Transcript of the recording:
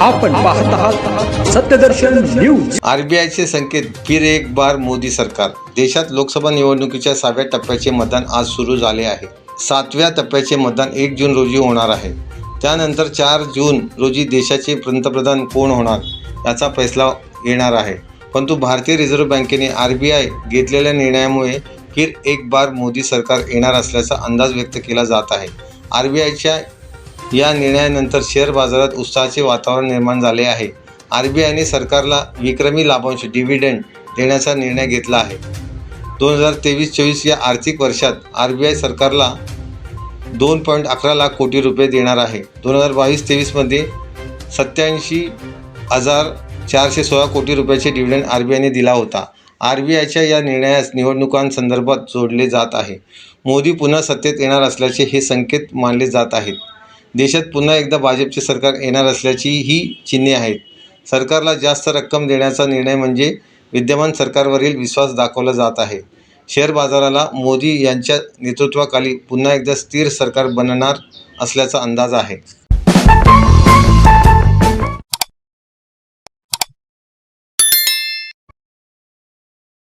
आपण पाहत आहात सत्यदर्शन न्यूज. आरबीआयचे संकेत फिर एक बार मोदी सरकार. देशात लोकसभा निवडणुकीच्या सहाव्या टप्प्याचे मतदान आज सुरू झाले आहे. सातव्या टप्प्याचे मतदान एक जून रोजी होणार आहे. त्यानंतर चार जून रोजी देशाचे पंतप्रधान कोण होणार याचा फैसला येणार आहे. परंतु भारतीय रिझर्व्ह बँकेने आर बी आय घेतलेल्या निर्णयामुळे फिर एक बार मोदी सरकार येणार असल्याचा अंदाज व्यक्त केला जात आहे. आर बी आयच्या या निर्णयानंतर शेअर बाजारात उत्साहाचे वातावरण निर्माण झाले आहे. आर बी आयने सरकारला विक्रमी लाभांश डिव्हिडंड देण्याचा निर्णय घेतला आहे. दोन हजार तेवीस चोवीस या आर्थिक वर्षात आर बी आय सरकारला दोन पॉईंट अकरा लाख कोटी रुपये देणार आहे. दोन हजार बावीस तेवीसमध्ये सत्याऐंशी हजार चारशे सोळा कोटी रुपयाचे डिव्हिडंड आर बी आयने दिला होता. आर बी आयच्या या निर्णयास निवडणुकांसंदर्भात जोडले जात आहे. मोदी पुन्हा सत्तेत येणार असल्याचे हे संकेत मानले जात आहेत. देशात पुन्हा एकदा भाजपचे सरकार येणार असल्याची ही चिन्हे आहेत. सरकारला जास्त रक्कम देण्याचा निर्णय म्हणजे विद्यमान सरकारवरील विश्वास दाखवला जात आहे. शेअर बाजाराला मोदी यांच्या नेतृत्वाखाली पुन्हा एकदा स्थिर सरकार बनणार असल्याचा अंदाज आहे.